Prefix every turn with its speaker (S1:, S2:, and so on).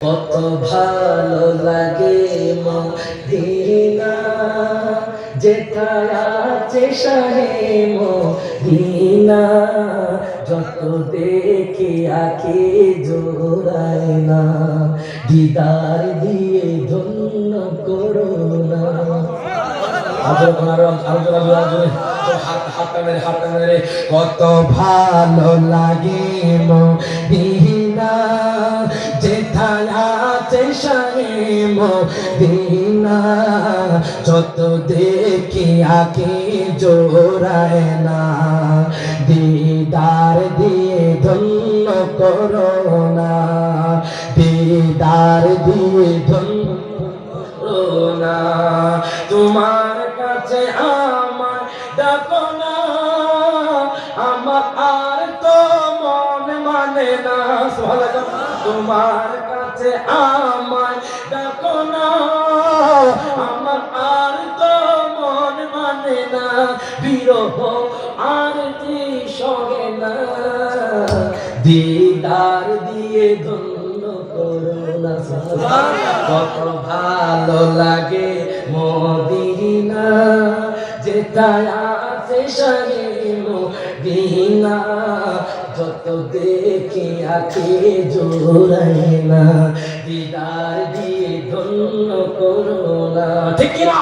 S1: কত ভালো লাগে যত দেখি আখি জোড়ায় না, দিদার দিয়ে ধন্য করো হাত কত ভালো লাগে মদিনা। আছে শাহে মদিনা যত দেখি আগে জোড়ায় না দিদার দিয়ে ধন্য করো না দিদার দিয়ে ধন্য করো না তোমার কাছে আমার ডাকো না আমার কাছে না। আমার আর তো মন মানে না, বিরহ আর কি না। দিদার দিয়ে ধন্য করো না কত ভালো লাগে মদিনা যেটায় আছে শাহে মদিনা। যত দেখি আখে জোড়াই না দিদার দিয়ে ধন্য করো না। ঠিক কিনা?